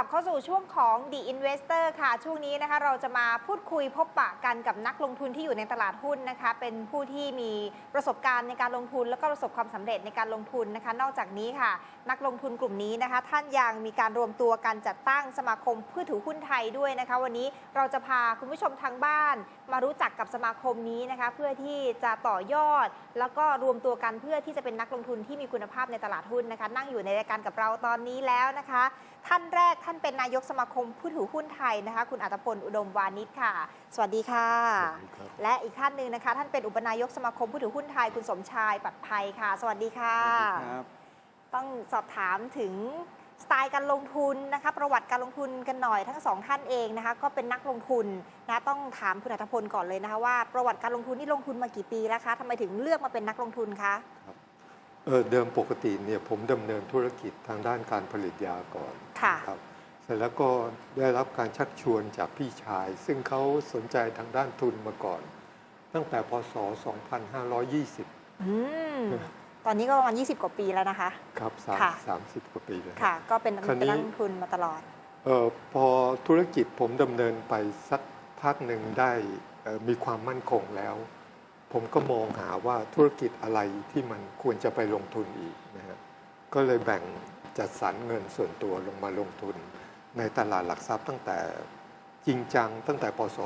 ลับเข้าสู่ช่วงของ The Investor ค่ะ ช่วงนี้นะคะเราจะมาพูดคุยพบปะกันกับนักลงทุนที่อยู่ในตลาดหุ้นนะคะ เป็นผู้ที่มีประสบการณ์ในการลงทุน แล้วก็ประสบความสำเร็จในการลงทุนนะคะ นอกจากนี้ค่ะ นักลงทุนกลุ่มนี้นะคะ ท่านยังมีการรวมตัวกันจัดตั้งสมาคมผู้ถือหุ้นไทยด้วยนะคะ วันนี้เราจะพาคุณผู้ชมทางบ้าน มารู้จักกับสมาคมนี้นะคะ เพื่อที่จะต่อยอด แล้วก็รวมตัวกันเพื่อที่จะเป็นนักลงทุนที่มีคุณภาพในตลาดหุ้นนะคะ นั่งอยู่ในรายการกับเราตอนนี้แล้วนะคะ ท่านแรกท่านเป็นนายกสมาคมผู้ถือหุ้นไทยนะคะ คุณอัตพลอุดมวานิชค่ะ สวัสดีค่ะสวัสดีครับและอีกท่านหนึ่งนะคะ ท่านเป็นอุปนายกสมาคมผู้ถือหุ้นไทย คุณสมชายปัดภัยค่ะ สวัสดีค่ะครับต้องสอบถามถึงสไตล์การลงทุนนะคะประวัติการลงทุนกันหน่อยทั้งสองท่านเองนะคะ ก็เป็นนักลงทุนนะต้องถามคุณอัตพลก่อนเลยนะคะว่าประวัติการลงทุนนี่ลงทุนมากี่ปีแล้วคะทำไมถึงเลือกมาเป็นนักลงทุนคะ เออเดิมปกติเนี่ยผมดำเนินธุรกิจทางด้านการผลิตยาก่อนค่ะครับเสร็จแล้วก็ได้รับการชักชวนจากพี่ชาย ซึ่งเขาสนใจทางด้านทุนมาก่อน ตั้งแต่พศ 2520อืมตอนนี้ก็ประมาณ 20 กว่าปีแล้วนะคะ ครับสามค่ะสามสิบกว่าปีแล้วค่ะ ก็เป็นคราวนี้เป็นนักลงทุนมาตลอดเออพอธุรกิจผมดำเนินไปสักพักหนึ่งได้เอ่อมีความมั่นคงแล้ว ผมก็มองหาว่าธุรกิจอะไรที่มันควรจะไปลงทุนอีกนะฮะก็เลยแบ่งจัดสรรเงินส่วนตัวลงมาลงทุน ในตลาดหลักทรัพย์ตั้งแต่จริงจังตั้งแต่พศ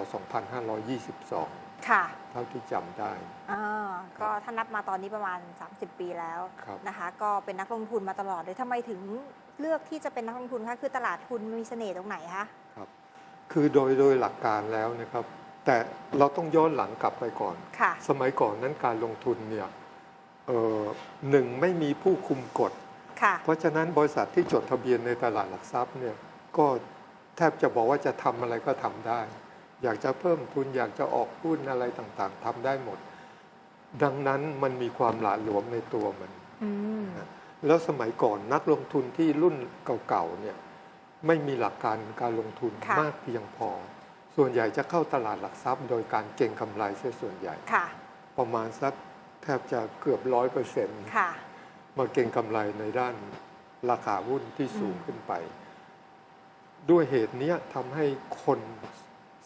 2522 ค่ะ เท่าที่จำได้อ่าก็ถ้านับมาตอนนี้ประมาณ 30 ปีแล้วครับนะคะ ก็เป็นนักลงทุนมาตลอดเลยทำไมถึงเลือกที่จะเป็นนักลงทุนคะคือตลาดทุนมีเสน่ห์ตรงไหนคะครับ คือโดยโดยหลักการแล้วนะครับ แต่เราต้องย้อนหลังกลับไปก่อนค่ะสมัยก่อนนั้นการลงทุนเนี่ยเอ่อหนึ่งไม่มีผู้คุมกฎค่ะเพราะฉะนั้นบริษัทที่จดทะเบียนในตลาดหลักทรัพย์เนี่ยก็แทบจะบอกว่าจะทำอะไรก็ทำได้ อยากจะเพิ่มทุนอยากจะออกหุ้นอะไรต่างๆทำได้หมด ดังนั้นมันมีความหละหลวมในตัวมันอืมแล้วสมัยก่อนนักลงทุนที่รุ่นเก่าๆเนี่ยไม่มีหลักการการลงทุนค่ะมากเพียงพอ ส่วนใหญ่จะเข้าตลาดหลักทรัพย์ โดยการเก็งกำไรเสียส่วนใหญ่ค่ะ ประมาณสักแทบจะเกือบร้อยเปอร์เซ็นต์ค่ะ มาเก็งกำไรในด้านราคาหุ้นที่สูงอืมขึ้นไป ด้วยเหตุเนี้ยทำให้คน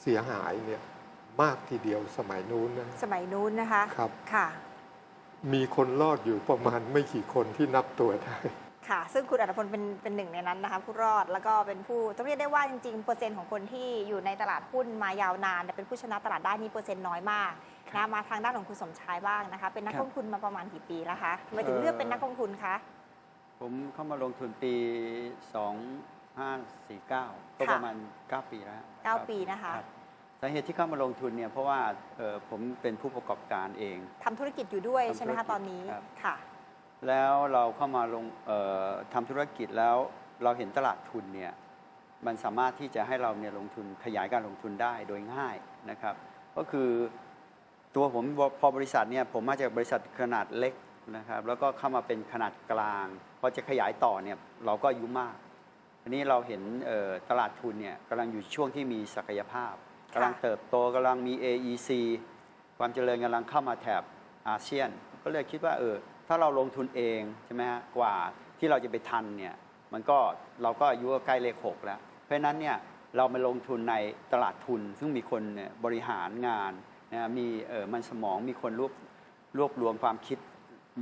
เสียหายเนี่ยมากทีเดียวสมัยนู้นนะสมัยนู้นนะคะครับค่ะ มีคนรอดอยู่ประมาณไม่กี่คนที่นับตัวได้ ค่ะ ซึ่งคุณอัตพลเป็นเป็นหนึ่งในนั้นนะคะผู้รอดแล้วก็เป็นผู้ต้องเรียกได้ว่าจริงๆเปอร์เซ็นต์ของคนที่อยู่ในตลาดหุ้นมายาวนานแต่เป็นผู้ชนะตลาดได้นี่เปอร์เซ็นต์น้อยมากนะมาทางด้านของคุณสมชายบ้างนะคะ เป็นนักครับลงทุนมาประมาณกี่ปีแล้วคะทำไมถึงเลือกเป็นนักลงทุนคะผมเข้ามาลงทุนปี 2549 ก็ค่ะประมาณ 9 ปีแล้วเก้ารับปีนะคะรับสาเหตุที่เข้ามาลงทุนเนี่ยเพราะว่าเอ่อผมเป็นผู้ประกอบการเองทำธุรกิจอยู่ด้วยทำใช่ไหมธุรคะกิจตอนนี้ครับค่ะ แล้วเราเข้ามาลงทำธุรกิจแล้วเราเห็นตลาดทุนเนี่ยมันสามารถที่จะให้เราเนี่ยลงทุนขยายการลงทุนได้โดยง่ายนะครับ ก็คือตัวผมพอบริษัทเนี่ยผมมาจากบริษัทขนาดเล็กนะครับ แล้วก็เข้ามาเป็นขนาดกลางพอจะขยายต่อเนี่ยเราก็อายุมากทีนี้เราเห็นตลาดทุนเนี่ยกำลังอยู่ช่วงที่มีศักยภาพกำลังเติบโตกำลังมี AEC ความเจริญกำลังเข้ามาแถบอาเซียน ก็เลยคิดว่าเออ ถ้าเราลงทุนเองใช่ไหมฮะกว่าที่เราจะไปทันเนี่ยมันก็เราก็อายุก็ใกล้เลขหกแล้ว เพราะฉะนั้นเนี่ยเรามาลงทุนในตลาดทุน ซึ่งมีคนเนี่ยบริหารงานนะมีเออมันสมองมีคนรวบรวบรวมความคิด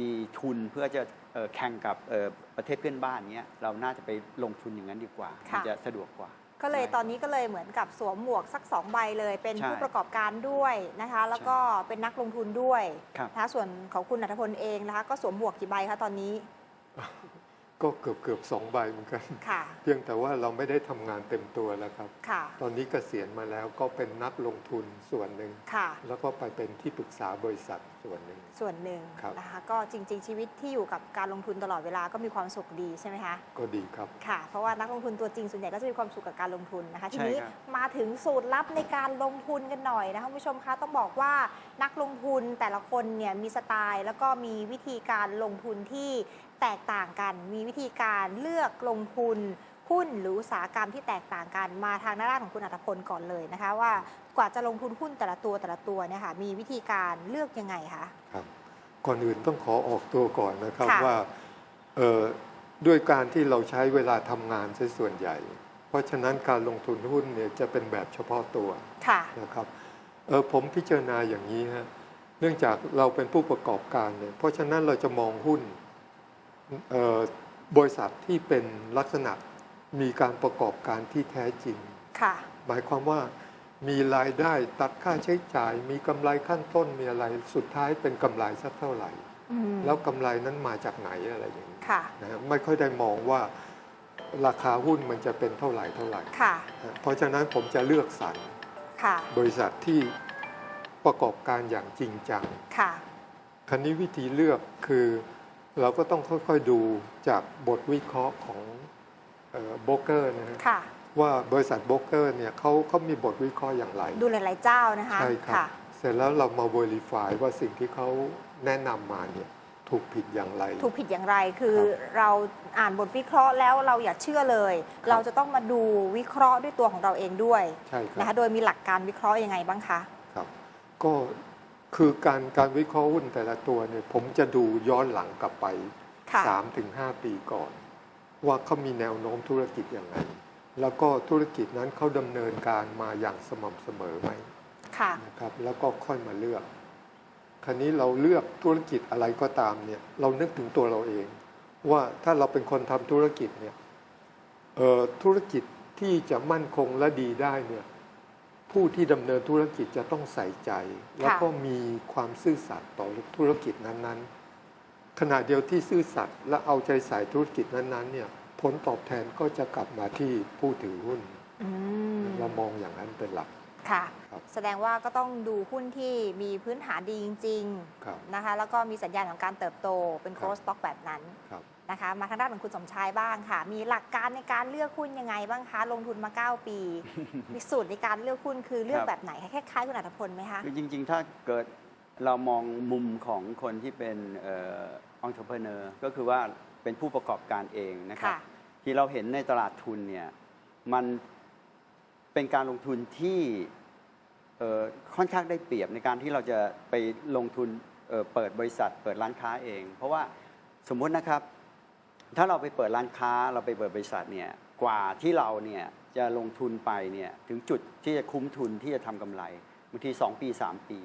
มีทุนเพื่อจะเอ่อแข่งกับเอ่อประเทศเพื่อนบ้านเนี้ยเราน่าจะไปลงทุนอย่างนั้นดีกว่าค่ะมันจะสะดวกกว่า ก็เลยใช่ตอนนี้ก็เลยเหมือนกับสวมหมวกสักสองใบเลย เป็นใช่ผู้ประกอบการด้วยนะคะ แล้วก็เป็นนักลงทุนด้วยครับ นะคะส่วนของคุณอัธพลเองนะคะ ก็สวมหมวกกี่ใบคะตอนนี้ก็เกือบเกือบสองใบเหมือนกัน ค่ะเพียงแต่ว่าเราไม่ได้ทำงานเต็มตัวแล้วครับ ค่ะตอนนี้เกษียณมาแล้วก็เป็นนักลงทุนส่วนหนึ่ง ค่ะแล้วก็ไปเป็นที่ปรึกษาบริษัท ส่วนหนึ่ง ส่วนหนึ่งครับ นะคะก็จริงๆชีวิตที่อยู่กับการลงทุนตลอดเวลาก็มีความสุขดีใช่ไหมคะก็ดีครับ ค่ะ เพราะว่านักลงทุนตัวจริงส่วนใหญ่ก็จะมีความสุขกับการลงทุนนะคะทีใช่นี้ครับ มาถึงสูตรลับในการลงทุนกันหน่อยนะคะคุณผู้ชมคะต้องบอกว่านักลงทุนแต่ละคนเนี่ยมีสไตล์ แล้วก็มีวิธีการลงทุนที่แตกต่างกัน มีวิธีการเลือกลงทุน หุ้นหรืออุตสาหกรรมที่แตกต่างกันมาทางด้านของคุณอัตพลก่อนเลยนะคะว่ากว่าจะลงทุนหุ้นแต่ละตัวแต่ละตัวเนี่ยค่ะมีวิธีการเลือกยังไงคะครับก่อนอื่นต้องขอออกตัวก่อนนะครับค่ะว่าเอ่อด้วยการที่เราใช้เวลาทำงานซะส่วนใหญ่ เพราะฉะนั้นการลงทุนหุ้นเนี่ยจะเป็นแบบเฉพาะตัวค่ะนะครับเออผมพิจารณาอย่างนี้ฮะเนื่องจากเราเป็นผู้ประกอบการเนี่ยเพราะฉะนั้นเราจะมองหุ้นเอ่อบริษัทที่เป็นลักษณะ มีการประกอบการที่แท้จริง ค่ะ หมายความว่ามีรายได้ตัดค่าใช้จ่าย มีกำไรขั้นต้นมีอะไรสุดท้ายเป็นกำไรสักเท่าไหร่ อืมแล้วกำไรนั้นมาจากไหนอะไรอย่างนี้ค่ะ นะฮะไม่ค่อยได้มองว่าราคาหุ้นมันจะเป็นเท่าไหร่เท่าไหร่ค่ะฮะเพราะฉะนั้นผมจะเลือกสรรค่ะ บริษัทที่ประกอบการอย่างจริงจัง ค่ะ คราวนี้วิธีเลือกคือเราก็ต้องค่อยๆดูจากบทวิเคราะห์ของ โบรกเกอร์นะฮะค่ะ ว่าบริษัทโบรกเกอร์เนี่ยเขาเขามีบทวิเคราะห์อย่างไร ดูหลายๆเจ้านะคะใช่ครับค่ะเสร็จแล้วเรามา verify ว่าสิ่งที่เขาแนะนำมาเนี่ยถูกผิดอย่างไร ถูกผิดอย่างไรคือครับเราอ่านบทวิเคราะห์แล้วเราอย่าเชื่อเลยครับเราจะต้องมาดูวิเคราะห์ด้วยตัวของเราเองด้วยใช่คนะรัคะบโดยมีหลักการวิเคราะห์ยังไงบ้างคะครับก็คือการการวิเคราะห์หุ้นแต่ละตัวเนี่ยผมจะดูย้อนหลังกลับไปค่ะสามถึงห้าปีก่อน ว่าเขามีแนวโน้มธุรกิจอย่างไรแล้วก็ธุรกิจนั้นเขาดำเนินการมาอย่างสม่ำเสมอไหมค่ะนะครับ แล้วก็ค่อยมาเลือก คราวนี้เราเลือกธุรกิจอะไรก็ตามเนี่ย เรานึกถึงตัวเราเอง ว่าถ้าเราเป็นคนทำธุรกิจเนี่ยเอ่อธุรกิจที่จะมั่นคงและดีได้เนี่ยผู้ที่ดำเนินธุรกิจจะต้องใส่ใจ แล้วก็มีความซื่อสัตย์ต่อธุรกิจนั้นๆ ขณะเดียวที่ซื่อสัตย์และเอาใจใส่ธุรกิจนั้นๆเนี่ยผลตอบแทนก็จะกลับมาที่ผู้ถือหุ้นอืมเรามองอย่างนั้นเป็นหลักค่ะครับแสดงว่าก็ต้องดูหุ้นที่มีพื้นฐานดีจริงครับๆนะคะแล้วก็มีสัญญาณของการเติบโตเป็นครับ growth stock แบบนั้นครับนะคะมาทางด้านของคุณสมชายบ้างค่ะ มีหลักการในการเลือกหุ้นยังไงบ้างคะ ลงทุนมา 9 ปีมีสูตรในการเลือกหุ้นคือเลือกครับแบบไหนคล้ายๆคุณอัตพลไหมคะคือจริง ๆ ถ้าเกิด เรามองมุมของคนที่เป็นเอ่อ entrepreneur ก็คือว่าเป็นผู้ประกอบการเองนะครับ ค่ะ ที่เราเห็นในตลาดทุนเนี่ยมันเป็นการลงทุนที่เอ่อค่อนข้างได้เปรียบในการที่เราจะไปลงทุนเอ่อเปิดบริษัท เปิดร้านค้าเอง เพราะว่าสมมุตินะครับ ถ้าเราไปเปิดร้านค้าเราไปเปิดบริษัทเนี่ยกว่าที่เราเนี่ยจะลงทุนไปเนี่ยถึงจุดที่จะคุ้มทุนที่จะทำกำไรบางที 2 ปี 3 ปี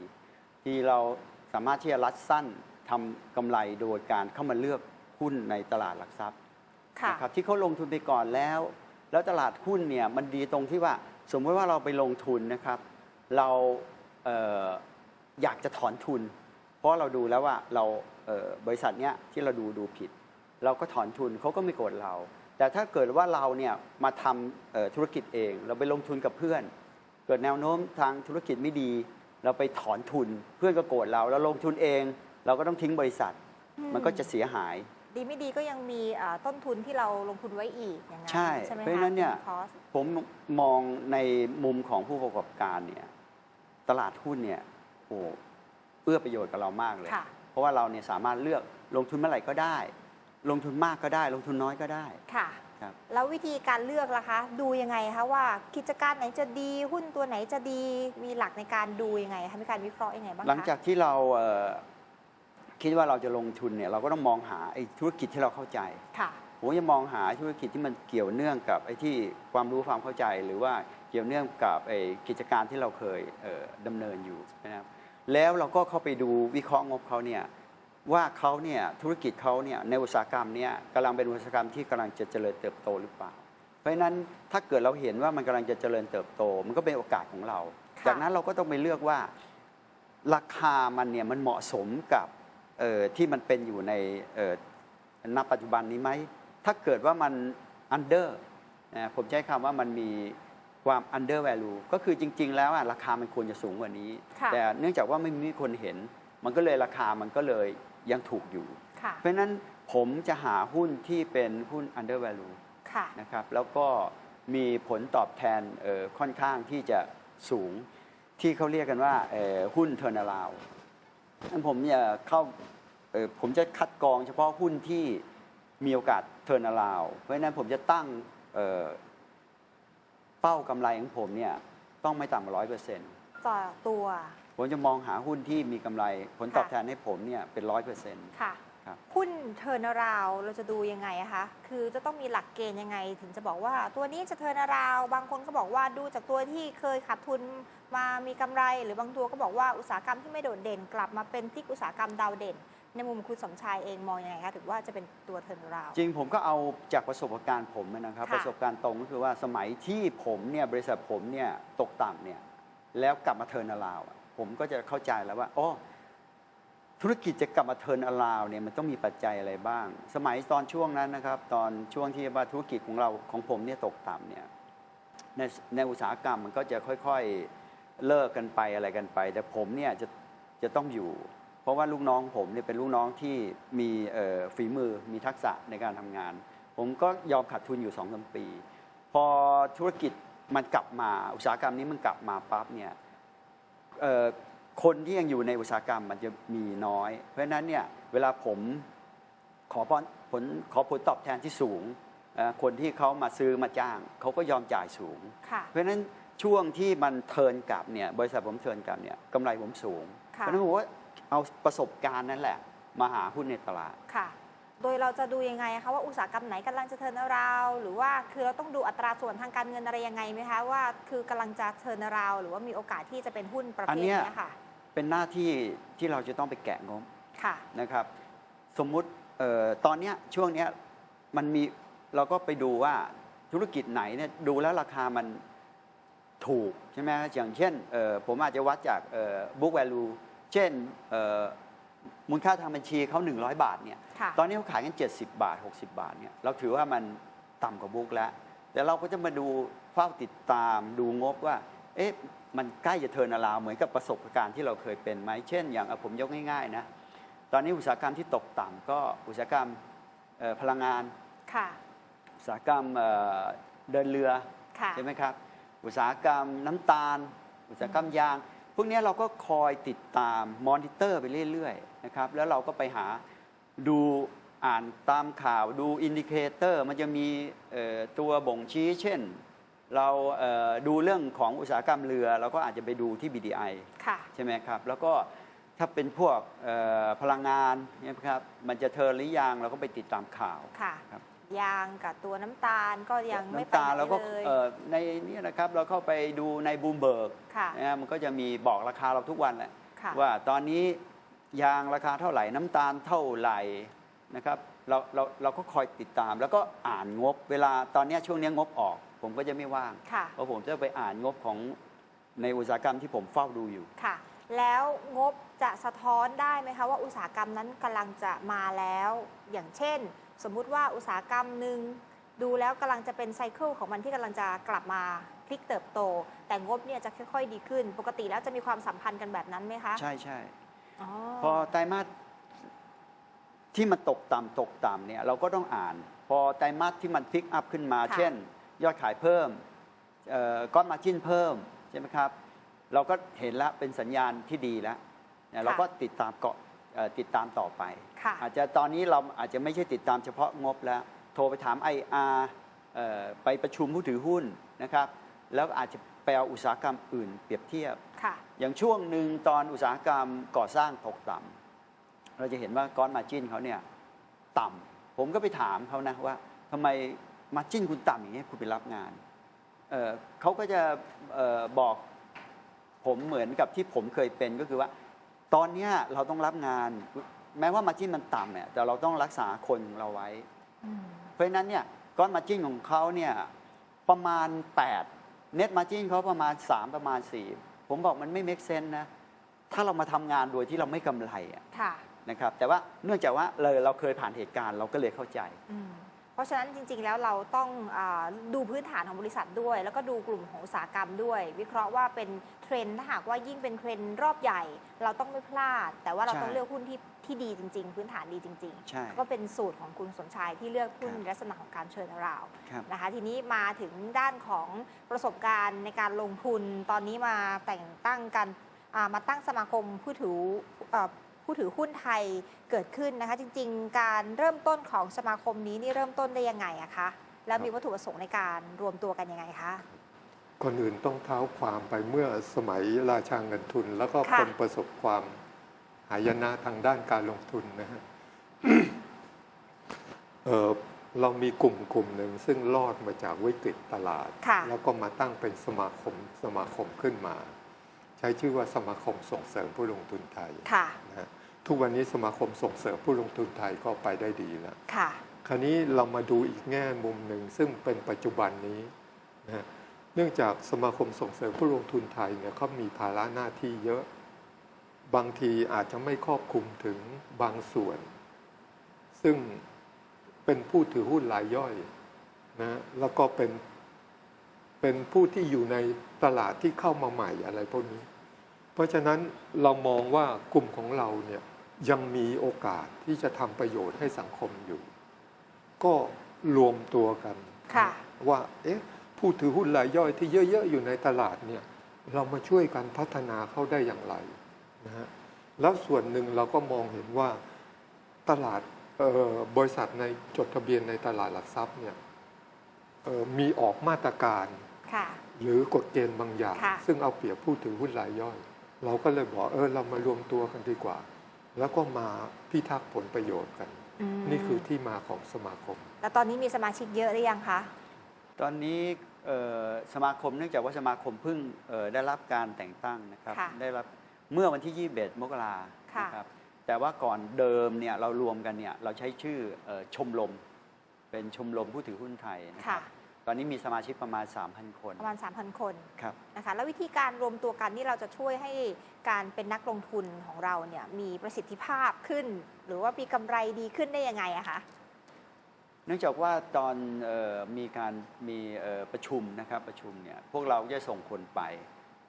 ที่เราสามารถที่จะรัดสั้นทำกำไรโดยการเข้ามาเลือกหุ้นในตลาดหลักทรัพย์ค่ะนะครับที่เขาลงทุนไปก่อนแล้ว แล้วตลาดหุ้นเนี่ยมันดีตรงที่ว่าสมมติว่าเราไปลงทุนนะครับ เราเอ่ออยากจะถอนทุน เพราะเราดูแล้วว่าเราเอ่อบริษัทเนี้ยที่เราดูดูผิด เราก็ถอนทุนเขาก็ไม่โกรธเรา แต่ถ้าเกิดว่าเราเนี่ยมาทำเอ่อธุรกิจเอง เราไปลงทุนกับเพื่อน เกิดแนวโน้มทางธุรกิจไม่ดี เราไปถอนทุนเพื่อนก็โกรธเราเราลงทุนเอง เราก็ต้องทิ้งบริษัทอืมมันก็จะเสียหาย ดีไม่ดีก็ยังมีอ่าต้นทุนที่เราลงทุนไว้อีกอย่างนั้นใช่ใช่ไหมเพราะฉะนั้นเนี่ย คอสผมมองในมุมของผู้ประกอบการเนี่ยตลาดหุ้นเนี่ยโอ้เอื้อประโยชน์กับเรามากเลย ค่ะ เพราะว่าเราเนี่ยสามารถเลือกลงทุนเมื่อไหร่ก็ได้ ลงทุนมากก็ได้ ลงทุนน้อยก็ได้ ค่ะ ครับแล้ววิธีการเลือกล่ะคะ ดูยังไงคะว่ากิจการไหนจะดีหุ้นตัวไหนจะดีมีหลักในการดูยังไงคะมีการวิเคราะห์ยังไงบ้างคะ หลังจากที่เราเอ่อคิดว่าเราจะลงทุนเนี่ยเราก็ต้องมองหาไอ้ธุรกิจที่เราเข้าใจ ค่ะ ผมจะมองหาธุรกิจที่มันเกี่ยวเนื่องกับไอ้ที่ความรู้ความเข้าใจ หรือว่าเกี่ยวเนื่องกับไอ้กิจการที่เราเคยเอ่อดำเนินอยู่นะครับแล้วเราก็เข้าไปดูวิเคราะห์งบเขาเนี่ย ว่าเขาเนี่ยธุรกิจเขาเนี่ยในอุตสาหกรรมเนี่ยกำลังเป็นอุตสาหกรรมที่กำลังจะเจริญเติบโตหรือเปล่า เพราะฉะนั้นถ้าเกิดเราเห็นว่ามันกำลังจะเจริญเติบโต มันก็เป็นโอกาสของเราค่ะจากนั้นเราก็ต้องไปเลือกว่าราคามันเนี่ยมันเหมาะสมกับเอ่อที่มันเป็นอยู่ในเอ่อณปัจจุบันนี้ไหม ถ้าเกิดว่ามัน under นะผมใช้คำว่ามันมีความ under value ก็คือจริง ๆ แล้วอะราคามันควรจะสูงกว่านี้ค่ะแต่เนื่องจากว่าไม่มีคนเห็น มันก็เลยราคามันก็เลย ยังถูกอยู่ค่ะเพราะฉะนั้นผมจะหาหุ้นที่เป็นหุ้น under value ค่ะนะครับแล้วก็มีผลตอบแทนเอ่อค่อนข้างที่จะสูงที่เขาเรียกกันว่าเอ่อหุ้นเทอร์นาลาวนั้นผมจะเข้าเอ่อผมจะคัดกรองเฉพาะหุ้นที่มีโอกาสเทอร์นาลาวเพราะฉะนั้นผมจะตั้งเอ่อเป้ากำไรของผมเนี่ยต้องไม่ต่ำกว่าร้อยเปอร์เซ็นต์ต่อตัว ผมจะมองหาหุ้นที่มีกำไร ผลตอบแทนให้ผมเนี่ยเป็นร้อยเปอร์เซ็นต์ค่ะครับหุ้นเทอร์นาราวเราจะดูยังไงอะคะคือจะต้องมีหลักเกณฑ์ยังไง ถึงจะบอกว่าตัวนี้จะเทอร์นาราวบางคนก็บอกว่าดูจากตัวที่เคยขาดทุนมามีกำไร หรือบางตัวก็บอกว่าอุตสาหกรรมที่ไม่โดดเด่นกลับมาเป็นพลิกอุตสาหกรรมดาวเด่น ในมุมคุณสมชายเองมองยังไงคะถึงว่าจะเป็นตัวเทอร์นาราว จริงผมก็เอาจากประสบการณ์ผมนะครับค่ะประสบการณ์ตรงก็คือว่าสมัยที่ผมเนี่ยบริษัทผมเนี่ยตกต่ำเนี่ยแล้วกลับมาเทิร์นอราว ผมก็จะเข้าใจแล้วว่าอ๋อธุรกิจจะกลับมาเทินอราวเนี่ยมันต้องมีปัจจัยอะไรบ้าง สมัยตอนช่วงนั้นนะครับ ตอนช่วงที่ว่าธุรกิจของเราของผมเนี่ยตกต่ำเนี่ยในในอุตสาหกรรมมันก็จะค่อยๆเลิกกันไปอะไรกันไป แต่ผมเนี่ยจะจะต้องอยู่ เพราะว่าลูกน้องผมเนี่ยเป็นลูกน้องที่มีฝีมือมีทักษะในการทำงาน ผมก็ยอมขาดทุนอยู่สองสามปี พอธุรกิจมันกลับมาอุตสาหกรรมนี้มันกลับมาปั๊บเนี่ย คนที่ยังอยู่ในอุตสาหกรรมมันจะมีน้อย เพราะฉะนั้นเนี่ยเวลาผมขอผลผลขอผลตอบแทนที่สูงเอ่อคนที่เขามาซื้อมาจ้าง เขาก็ยอมจ่ายสูงค่ะเพราะฉะนั้นช่วงที่มันเทิร์นกลับเนี่ยบริษัทผมเทิร์นกลับเนี่ยกำไรผมสูง เพค่ะราะฉะนั้นผมว่าเอาประสบการณ์นั่นแหละ มาหาหุ้นในตลาดค่ะ โดยเราจะดูยังไงคะว่าอุตสาหกรรมไหนกำลังจะเทิร์นาราวหรือว่าคือเราต้องดูอัตราส่วนทางการเงินอะไรยังไงไหมคะว่าคือกำลังจะเทิร์นาราวหรือว่ามีโอกาสที่จะเป็นหุ้นประอัเภนทเนี้ยเนี้ยค่ะเป็นหน้าที่ที่เราจะต้องไปแกะงบค่ะนะครับ สมมุติเอ่อตอนเนี้ยช่วงเนี้ยมันมีเราก็ไปดูว่าธุรกิจไหนเนี่ยดูแล้วราคามันถูกใช่ไหมฮะอย่างเช่นเอ่อผมอาจจะวัดจากเอ่อ book value เช่นเอ่อ มูลค่าทางบัญชีเขา100 บาทเนี่ย ค่ะ ตอนนี้เขาขายกัน 70 บาท 60 บาทเนี่ยเราถือว่ามันต่ำกว่าบุ๊กแล้ว แต่เราก็จะมาดูเฝ้าติดตามดูงบว่า เอ๊ะ มันใกล้จะเทิร์นอราวเหมือนกับประสบการณ์ที่เราเคยเป็นไหมเช่น อย่างอะผมยกง่ายๆนะ ตอนนี้อุตสาหกรรมที่ตกต่ำก็อุตสาหกรรมเอ่อพลังงาน ค่ะ อุตสาหกรรมเอ่อเดินเรือ ค่ะ ใช่ไหมครับ อุตสาหกรรมน้ำตาล อุตสาหกรรมยาง พวกเนี้ยเราก็คอยติดตามมอนิเตอร์ไปเรื่อยๆ นะครับ แล้วเราก็ไปหาดูอ่านตามข่าวดูอินดิเคเตอร์มันจะมีเอ่อตัวบ่งชี้เช่น เราเอ่อดูเรื่องของอุตสาหกรรมเรือ เราก็อาจจะไปดูที่ BDI ค่ะใช่ไหมครับ แล้วก็ถ้าเป็นพวกเอ่อพลังงานเนี่ยครับมันจะเทิร์นหรือยังเราก็ไปติดตามข่าวค่ะครับยางกับตัวน้ำตาลก็ยังไม่ไปน้ำตาลไหนเราก็เลยเอ่อในนี้นะครับเราเข้าไปดูในบูมเบิร์กค่ะนะฮะมันก็จะมีบอกราคาเราทุกวันแหละค่ะว่าตอนนี้ ยางราคาเท่าไหร่น้ำตาลเท่าไหร่นะครับเราเราเราก็คอยติดตาม แล้วก็อ่านงบเวลาตอนเนี้ยช่วงเนี้ยงบออก ผมก็จะไม่ว่างค่ะเพราะผมจะไปอ่านงบของในอุตสาหกรรมที่ผมเฝ้าดูอยู่ค่ะ แล้วงบจะสะท้อนได้ไหมคะว่าอุตสาหกรรมนั้นกำลังจะมาแล้ว อย่างเช่น สมมุติว่าอุตสาหกรรมหนึ่งดูแล้วกำลังจะเป็นไซเคิลของมันที่กำลังจะกลับมาพลิกเติบโต แต่งบเนี่ยจะค่อยๆ ดีขึ้น ปกติแล้วจะมีความสัมพันธ์กันแบบนั้นไหมคะ ใช่ใช่อ๋อ พอไตรมาสที่มันตกต่ำตกต่ำเนี่ยเราก็ต้องอ่าน พอไตรมาสที่มันพลิกอัพขึ้นมา เช่น ยอดขายเพิ่มก้อนมาจิ้นเพิ่มใช่ไหมครับ เราก็เห็นแล้วเป็นสัญญาณที่ดีแล้วเนี่ยเราก็ติดตามเกาะเอ่อติดตามต่อไปค่ะอาจจะตอนนี้เราอาจจะไม่ใช่ติดตามเฉพาะงบแล้ว โทรไปถาม IR เอ่อไปประชุมผู้ถือหุ้นนะครับ แล้วอาจจะ ไปเอาอุตสาหกรรมอื่นเปรียบเทียบ ค่ะ อย่างช่วงหนึ่งตอนอุตสาหกรรมก่อสร้างตกต่ำเราจะเห็นว่าก้อนมาจิ้นเขาเนี่ยต่ำผมก็ไปถามเขานะว่าทำไมมาจิ้นคุณต่ำอย่างนี้ยคุณไปรับงานเอ่อเขาก็จะเอ่อบอกผมเหมือนกับที่ผมเคยเป็นก็คือว่า ตอนเนี้ยเราต้องรับงาน แม้ว่ามาจิ้นมันต่ำเนี่ยแต่เราต้องรักษาคนของเราไว้ อืม เพราะฉะนั้นเนี่ยก้อนมาจิ้นของเขาเนี่ยประมาณ 8 เน็ตมาจิ้นเขาประมาณ 3 ประมาณ 4 ผมบอกมันไม่เมคเซนนะ ถ้าเรามาทำงานโดยที่เราไม่กำไรอะค่ะนะครับ แต่ว่าเนื่องจากว่าเลยเราเคยผ่านเหตุการณ์เราก็เลยเข้าใจอืมเพราะฉะนั้นจริง ๆ แล้วเราต้องอาดูพื้นฐานของบริษัทด้วย แล้วก็ดูกลุ่มของอุตสาหกรรมด้วย วิเคราะห์ว่าเป็นเทรนด์ถ้าหากว่ายิ่งเป็นเทรนด์รอบใหญ่ เราต้องไม่พลาด แต่ว่าเราใช่ต้องเลือกหุ้นที่ ที่ดีจริง ๆ พื้นฐานดีจริง ใช่ๆ ก็เป็นสูตรของคุณสมชายที่เลือกหุ้นครับลักษณะของการเชิญราวครับ นะคะ ทีนี้มาถึงด้านของประสบการณ์ในการลงทุนตอนนี้มาแต่งตั้งกันอ่ามาตั้งสมาคมผู้ถือเอ่อผู้ถือหุ้นไทยเกิดขึ้นนะคะ จริง ๆ การเริ่มต้นของสมาคมนี้นี่เริ่มต้นได้ยังไงอะคะแล้วมีวัตถุประสงค์ในการรวมตัวกันยังไงคะ ก่อนอื่นต้องเท้าความไปเมื่อสมัยราชาเงินทุน แล้วก็ค่ะ คนประสบความหายนะทางด้านการลงทุนนะฮะเอ่อเรามีกลุ่มกลุ่มหนึ่งซึ่งรอดมาจากวิกฤตตลาดค่ะแล้วก็มาตั้งเป็นสมาคมสมาคมขึ้นมา ใช้ชื่อว่าสมาคมส่งเสริมผู้ลงทุนไทยค่ะนะฮะทุกวันนี้สมาคมส่งเสริมผู้ลงทุนไทยก็ไปได้ดีแล้วค่ะคราวนี้เรามาดูอีกแง่มุมหนึ่งซึ่งเป็นปัจจุบันนี้นะฮะเนื่องจากสมาคมส่งเสริมผู้ลงทุนไทยเนี่ยเขามีภาระหน้าที่เยอะ บางทีอาจจะไม่ครอบคลุมถึงบางส่วน ซึ่งเป็นผู้ถือหุ้นรายย่อยนะแล้วก็เป็นเป็นผู้ที่อยู่ในตลาดที่เข้ามาใหม่อะไรพวกนี้ เพราะฉะนั้นเรามองว่ากลุ่มของเราเนี่ยยังมีโอกาสที่จะทำประโยชน์ให้สังคมอยู่ ก็รวมตัวกันค่ะว่าเอ๊ะผู้ถือหุ้นรายย่อยที่เยอะ ๆ อยู่ในตลาดเนี่ย เรามาช่วยกันพัฒนาเข้าได้อย่างไร นะฮะแล้วส่วนหนึ่งเราก็มองเห็นว่าตลาดเอ่อบริษัทในจดทะเบียนในตลาดหลักทรัพย์เนี่ยเอ่อมีออกมาตรการค่ะหรือกฎเกณฑ์บางอย่างค่ะซึ่งเอาเปรียบผู้ถือหุ้นรายย่อย เราก็เลยบอกเออเรามารวมตัวกันดีกว่า แล้วก็มาพิทักษ์ผลประโยชน์กันอืมนี่คือที่มาของสมาคม แล้วตอนนี้มีสมาชิกเยอะหรือยังคะ ตอนนี้เอ่อสมาคมเนื่องจากว่าสมาคมเพิ่งเอ่อได้รับการแต่งตั้งนะครับค่ะได้รับ เมื่อวันที่ 21 มกราค่ะนะครับแต่ว่าก่อนเดิมเนี่ยเรารวมกันเนี่ยเราใช้ชื่อเอ่อชมรมเป็นชมรมผู้ถือหุ้นไทยนะคค่ะ รับตอนนี้มีสมาชิกประมาณ 3,000 คนประมาณ 3,000 คนครับ นะคะแล้ววิธีการรวมตัวกันนี่เราจะช่วยให้การเป็นนักลงทุนของเราเนี่ยมีประสิทธิภาพขึ้น หรือว่ามีกำไรดีขึ้นได้ยังไงอะคะ เนื่องจากว่าตอนเออมีการมีเอ่อประชุมนะครับประชุมเนี่ยพวกเราจะส่งคนไป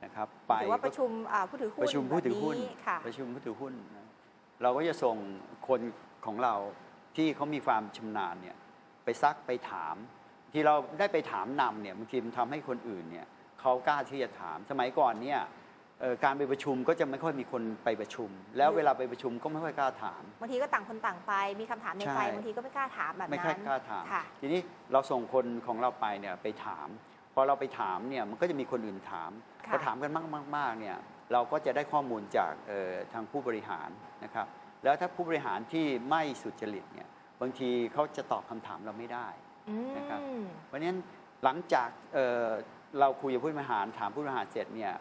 นะครับไปหรือว่าประชุมอ่าผู้ถือหุ้นประชุมผู้ถือหุ้น แบบค่ะ ประชุมผู้ถือหุ้นนะเราก็จะส่งคนของเราที่เขามีความชำนาญเนี่ยไปซักไปถาม ที่เราได้ไปถามนำเนี่ยบางทีมันทำให้คนอื่นเนี่ยเขากล้าที่จะถาม สมัยก่อนเนี่ยเอ่อการไปประชุมก็จะไม่ค่อยมีคนไปประชุม แล้วเวลาไปประชุมก็ไม่ค่อยกล้าถาม บางทีก็ต่างคนต่างไป มีคำถามในใจใช่ บางทีก็ไม่กล้าถามแบบไม่นั้นค่อยกล้าถาม ค่ะ ทีนี้เราส่งคนของเราไปเนี่ยไปถาม พอเราไปถามเนี่ยมันก็จะมีคนอื่นถามค่ะพอถามกันมากๆๆเนี่ยเราก็จะได้ข้อมูลจากเอ่อทางผู้บริหารนะครับ แล้วถ้าผู้บริหารที่ไม่สุจริตเนี่ยบางทีเขาจะตอบคำถามเราไม่ได้อืมนะครับเพราะฉะนั้นหลังจากเอ่อเราคุยกับผู้บริหารถามผู้บริหารเสร็จเนี่ย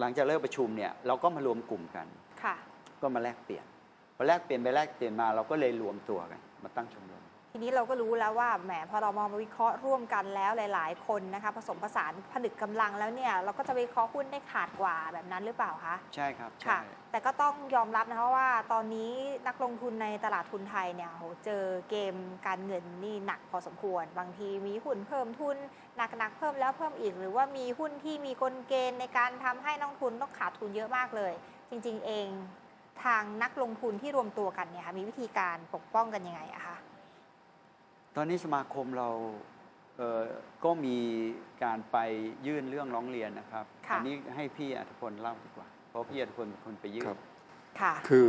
หลังจากเลิกประชุมเนี่ยเราก็มารวมกลุ่มกันค่ะก็มาแลกเปลี่ยนพอแลกเปลี่ยนไปแลกเปลี่ยนมาเราก็เลยรวมตัวกัน มาตั้งชมรม ทีนี้เราก็รู้แล้วว่าแหมพอเรามองมาวิเคราะห์ร่วมกันแล้วหลาย ๆ คนนะคะผสมผสานผนึกกำลังแล้วเนี่ยเราก็จะวิเคราะห์หุ้นได้ขาดกว่าแบบนั้นหรือเปล่าคะใช่ครับใช่ค่ะแต่ก็ต้องยอมรับนะคะว่าตอนนี้นักลงทุนในตลาดทุนไทยเนี่ยโหเจอเกมการเงินนี่หนักพอสมควร บางทีมีหุ้นเพิ่มทุนหนักๆเพิ่มแล้วเพิ่มอีก หรือว่ามีหุ้นที่มีกลเกณฑ์ในการทำให้นักลงทุนต้องขาดทุนเยอะมากเลย จริง ๆ เองทางนักลงทุนที่รวมตัวกันเนี่ยค่ะมีวิธีการปกป้องกันยังไงอะคะ ตอนนี้สมาคมเราเอ่อก็มีการไปยื่นเรื่องร้องเรียนนะครับค่ะอันี้ให้พี่อัธพลเล่าดีกว่า เพราะพี่อัธพลเป็นคนไปยื่นครับค่ะคือ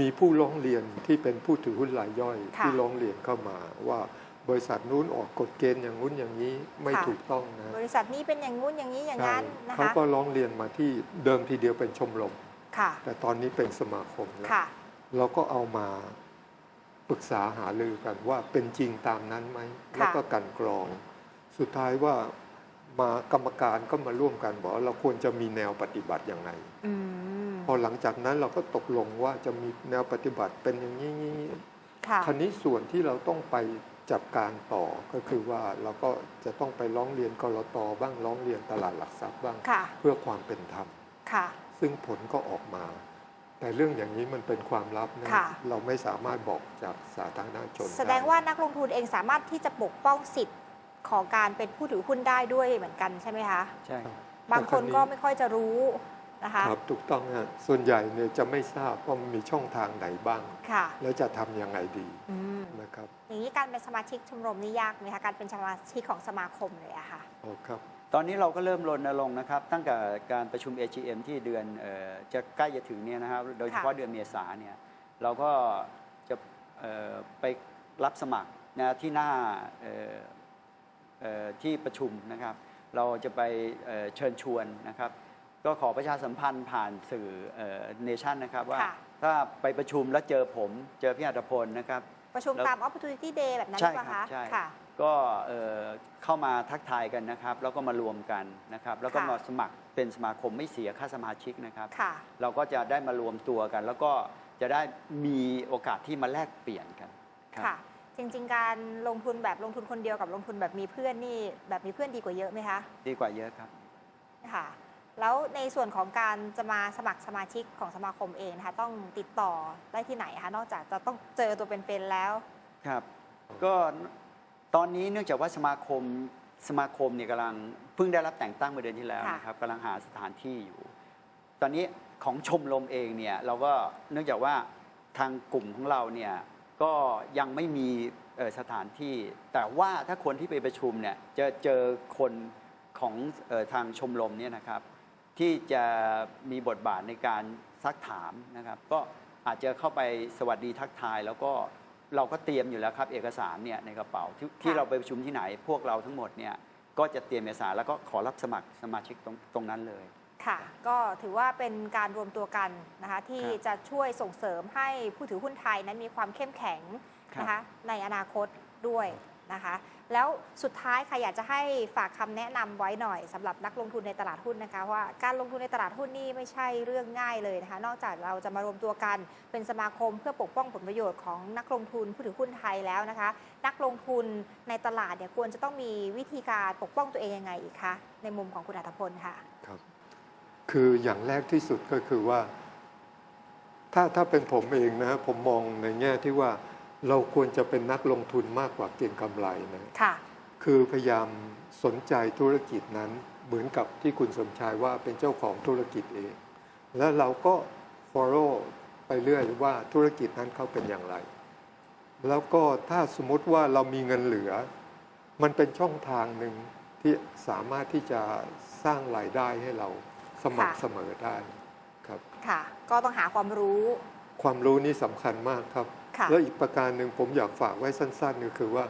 มีผู้ร้องเรียนที่เป็นผู้ถือหุ้นรายย่อยค่ะที่ร้องเรียนเข้ามาว่าบริษัทนู้นออกกฎเกณฑ์อย่างนู้นอย่างนี้ไม่ค่ะถูกต้องนะ บริษัทนี้เป็นอย่างงู้นอย่างนี้อย่างนั้นนะเขาคะก็ร้องเรียนมาที่เดิมทีเดียวเป็นชมรมค่ะแต่ตอนนี้เป็นสมาคมแล้วค่ะเราก็เอามา ปรึกษาหารือกันว่าเป็นจริงตามนั้นไหมแล้วก็กลันกรอง สุดท้ายว่ามากรรมการก็มาร่วมกันบอกว่าเราควรจะมีแนวปฏิบัติอย่างไรอืมพอหลังจากนั้นเราก็ตกลงว่าจะมีแนวปฏิบัติเป็นอย่างนี้ค่ะคราวนี้ส่วนที่เราต้องไปจัดการต่อก็คือว่าเราก็จะต้องไปร้องเรียนกรตบ้างร้องเรียนตลาดหลักทรัพย์บ้างค่ะเพื่อความเป็นธรรมค่ะซึ่งผลก็ออกมา แต่เรื่องอย่างนี้มันเป็นความลับนะค่ะ เราไม่สามารถบอกจากสาธารณชนแสดงว่านักลงทุนเองสามารถที่จะปกป้องสิทธิ์ของการเป็นผู้ถือหุ้นได้ด้วยเหมือนกันใช่ไหมคะ ใช่ครับ บางคนก็ไม่ค่อยจะรู้นะคะ ครับถูกต้องฮะส่วนใหญ่เนี่ยจะไม่ทราบว่ามันมีช่องทางไหนบ้าง ค่ะแล้วจะทำยังไงดีอืมนะครับอย่างนี้การเป็นสมาชิกชมรมนี่ยากไหมคะ การเป็นสมาชิกของสมาคมเลยอะค่ะ โอ้ครับ ตอนนี้เราก็เริ่มรณรงค์นะครับ ตั้งแต่การประชุม AGM ที่เดือนเอ่อจะใกล้จะถึงเนี่ยนะครับโดยเฉพาะเดือนเมษาเนี่ยเราก็จะเอ่อไปรับสมัครนะที่หน้าเอ่อเอ่อที่ประชุมนะครับ เราจะไปเอ่อเชิญชวนนะครับ ก็ขอประชาสัมพันธ์ผ่านสื่อเนชั่นนะครับว่าค่ะถ้าไปประชุมแล้วเจอผมเจอพี่อัตพลนะครับ ประชุมแล้วตาม Opportunity Day แบบนั้นหใช่รือเปล่าครัคะบใช่ค่ะ ก็เอ่อเข้ามาทักทายกันนะครับ แล้วก็มารวมกันนะครับ แล้วก็ค่ะมาสมัครเป็นสมาคมไม่เสียค่าสมาชิกนะครับค่ะเราก็จะได้มารวมตัวกัน แล้วก็จะได้มีโอกาสที่มาแลกเปลี่ยนกันครับค่ะ จริง ๆ การลงทุนแบบลงทุนคนเดียวกับลงทุนแบบมีเพื่อนนี่แบบมีเพื่อนดีกว่าเยอะไหมคะดีกว่าเยอะครับค่ะแล้วในส่วนของการจะมาสมัครสมาชิกของสมาคมเองนะคะต้องติดต่อได้ที่ไหนคะนอกจากจะต้องเจอตัวเป็นๆแล้วครับ ก็ ตอนนี้เนื่องจากว่าสมาคมสมาคมเนี่ยกำลังเพิ่งได้รับแต่งตั้งเมื่อเดือนที่แล้วค่ะ นะครับกำลังหาสถานที่อยู่ ตอนนี้ของชมรมเองเนี่ยเราก็เนื่องจากว่าทางกลุ่มของเราเนี่ยก็ยังไม่มีเอ่อสถานที่ แต่ว่าถ้าคนที่ไปประชุมเนี่ยจะเจอคนของเออทางชมรมเนี่ยนะครับ ที่จะมีบทบาทในการซักถามนะครับ ก็อาจจะเข้าไปสวัสดีทักทายแล้วก็ เราก็เตรียมอยู่แล้วครับเอกสารเนี่ยในกระเป๋าที่ที่เราไปประชุมที่ไหน พวกเราทั้งหมดเนี่ยก็จะเตรียมเอกสารแล้วก็ขอรับสมัครสมาชิกตรงตรงนั้นเลย ค่ะ ก็ถือว่าเป็นการรวมตัวกันนะคะที่ครับจะช่วยส่งเสริมให้ผู้ถือหุ้นไทยนั้นมีความเข้มแข็งครับ นะคะในอนาคตด้วย นะคะ แล้วสุดท้ายค่ะอยากจะให้ฝากคำแนะนำไว้หน่อยสำหรับนักลงทุนในตลาดหุ้นนะคะ ว่าการลงทุนในตลาดหุ้นนี่ไม่ใช่เรื่องง่ายเลยนะคะ นอกจากเราจะมารวมตัวกันเป็นสมาคมเพื่อปกป้องผลประโยชน์ของนักลงทุนผู้ถือหุ้นไทยแล้วนะคะ นักลงทุนในตลาดเนี่ยควรจะต้องมีวิธีการปกป้องตัวเองยังไงอีกคะในมุมของคุณอัธพลค่ะครับคืออย่างแรกที่สุดก็คือว่า ถ้าถ้าเป็นผมเองนะผมมองในแง่ที่ว่า เราควรจะเป็นนักลงทุนมากกว่าเก็งกำไรนะค่ะคือพยายามสนใจธุรกิจนั้นเหมือนกับที่คุณสมชายว่าเป็นเจ้าของธุรกิจเอง แล้วเราก็ follow ไปเรื่อยว่าธุรกิจนั้นเขาเป็นอย่างไร แล้วก็ถ้าสมมติว่าเรามีเงินเหลือ มันเป็นช่องทางหนึ่งที่สามารถที่จะสร้างรายได้ให้เราสม่ำเสมอได้ครับ ค่ะ ก็ต้องหาความรู้ ความรู้นี่สำคัญมากครับค่ะ แล้วอีกประการหนึ่งผมอยากฝากไว้สั้นๆก็คือว่า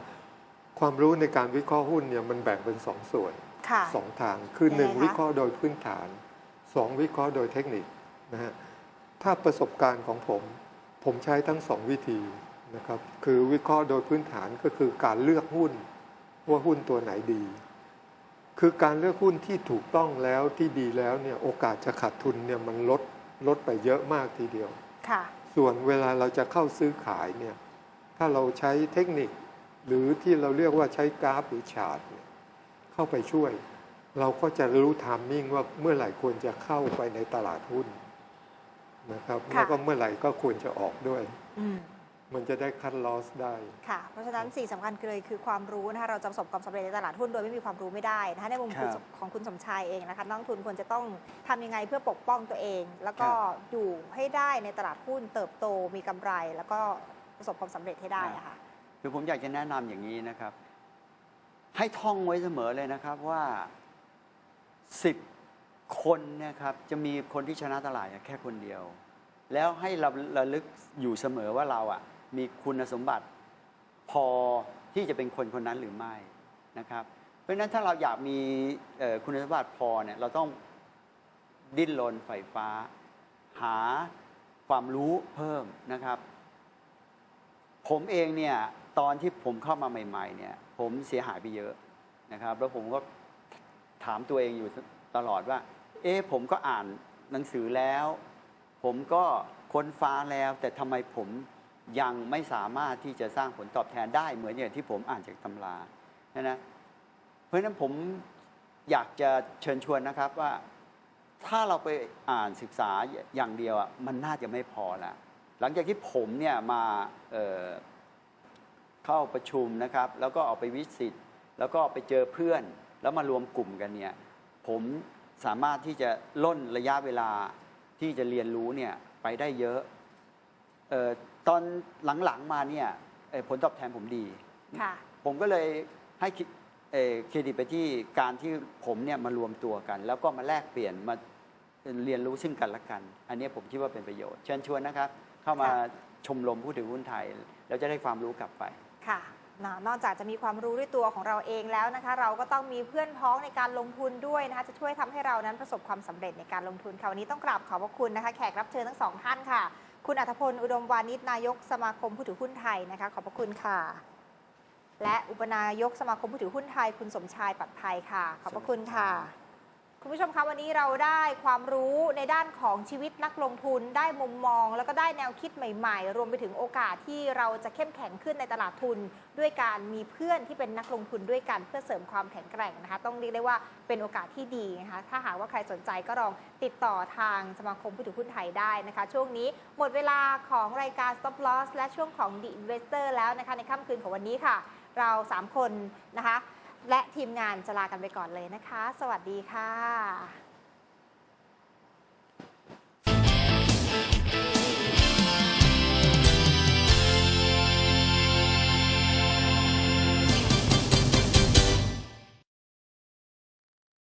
ความรู้ในการวิเคราะห์หุ้นเนี่ยมันแบ่งเป็นสองส่วนค่ะสองทางคือหนึ่งยังไงคะวิเคราะห์โดยพื้นฐานสองวิเคราะห์โดยเทคนิคนะฮะถ้าประสบการณ์ของผม ผมใช้ทั้งสองวิธีนะครับคือวิเคราะห์โดยพื้นฐานก็คือการเลือกหุ้นว่าหุ้นตัวไหนดี คือการเลือกหุ้นที่ถูกต้องแล้วที่ดีแล้วเนี่ยโอกาสจะขาดทุนเนี่ยมันลดลดไปเยอะมากทีเดียวค่ะ ส่วนเวลาเราจะเข้าซื้อขายเนี่ยถ้าเราใช้เทคนิค หรือที่เราเรียกว่าใช้กราฟหรือชาร์ตเนี่ยเข้าไปช่วย เราก็จะรู้ทามมิ่งว่าเมื่อไหร่ควรจะเข้าไปในตลาดหุ้นนะครับค่ะแล้วก็เมื่อไหร่ก็ควรจะออกด้วยอื มมันจะได้คัดลอสได้ค่ะ เพราะฉะนั้นสิ่งสำคัญคือเลยคือความรู้นะคะเราจะประสบความสำเร็จในตลาดหุ้นโดยไม่มีความรู้ไม่ได้นะคะในมุมครับคุณของคุณสมชายเองนะคะนักลงทุนควรจะต้องทำยังไงเพื่อปกป้องตัวเอง แล้วก็ครับอยู่ให้ได้ในตลาดหุ้นเติบโตมีกำไร แล้วก็ประสบความสำเร็จให้ได้อะค่ะคือผมอยากจะแนะนำอย่างนี้นะครับ ให้ท่องไว้เสมอเลยนะครับว่าสิบคนเนะครับจะมีคนที่ชนะตลาดแค่คนเดียว แล้วให้เราระลึกอยู่เสมอว่าเราอะมีคุณสมบัติพอที่จะเป็นคนคนนั้นหรือไม่นะครับ เพราะฉะนั้นถ้าเราอยากมีคุณสมบัติพอเนี่ยเราต้องดิ้นรนไฟฟ้า หาความรู้เพิ่มนะครับ ผมเองเนี่ยตอนที่ผมเข้ามาใหม่ ๆ เนี่ย ผมเสียหายไปเยอะนะครับ แล้วผมก็ถามตัวเองอยู่ตลอดว่า เอ๊ะผมก็อ่านหนังสือแล้ว ผมก็ค้นฟ้าแล้ว แต่ทำไมผมยังไม่สามารถที่จะสร้างผลตอบแทนได้เหมือนอย่างที่ผมอ่านจากตำรานะนะเพราะฉะนั้นผมอยากจะเชิญชวนนะครับว่าถ้าเราไปอ่านศึกษาอย่างเดียวอะมันน่าจะไม่พอละหลังจากที่ผมเนี่ยมาเเข้าประชุมนะครับ แล้วก็ออกไปวิสิตแล้วก็ไปเจอเพื่อน แล้วมารวมกลุ่มกันเนี่ยผมสามารถที่จะล่นระยะเวลา ที่จะเรียนรู้เนี่ยไปได้เยอะเออตอนหลังๆมาเนี่ยเอ่อผลตอบแทนผมดีค่ะผมก็เลยให้เคเอ่อเครดิตไปที่การที่ผมเนี่ยมารวมตัวกัน แล้วก็มาแลกเปลี่ยนมาเรียนรู้ซึ่งกันและกัน อันนี้ผมคิดว่าเป็นประโยชน์ เชิญชวนนะครับ เข้ามาค่ะชมรมผู้ถือหุ้นไทย แล้วจะได้ความรู้กลับไปค่ะ นอกจากจะมีความรู้ด้วยตัวของเราเองแล้วนะคะ เราก็ต้องมีเพื่อนพ้องในการลงทุนด้วยนะคะ จะช่วยทำให้เรานั้นประสบความสำเร็จในการลงทุนค่ะวันนี้ต้องกราบขอบพระคุณนะคะ แขกรับเชิญทั้งสองท่านค่ะ คุณอัธพลอุดมวานิชนายกสมาคมผู้ถือหุ้นไทยนะคะ ขอบพระคุณค่ะ และอุปนายกสมาคมผู้ถือหุ้นไทย คุณสมชายปัดภัยค่ะ ขอบพระคุณค่ะ คุณผู้ชมคะวันนี้เราได้ความรู้ในด้านของชีวิตนักลงทุนได้มุมมอง แล้วก็ได้แนวคิดใหม่ๆ รวมไปถึงโอกาสที่เราจะเข้มแข็งขึ้นในตลาดทุน ด้วยการมีเพื่อนที่เป็นนักลงทุนด้วยกันเพื่อเสริมความแข็งแกร่งนะคะ ต้องเรียกได้ว่าเป็นโอกาสที่ดีนะคะถ้าหากว่าใครสนใจก็ลองติดต่อทางสมาคมผู้ถือหุ้นไทยได้นะคะ ช่วงนี้หมดเวลาของรายการ Stop Loss และช่วงของ The Investor แล้วนะคะในค่ำคืนของวันนี้ค่ะ เรา 3 คนนะคะ และทีมงานจะลากันไปก่อนเลยนะคะ สวัสดีค่ะ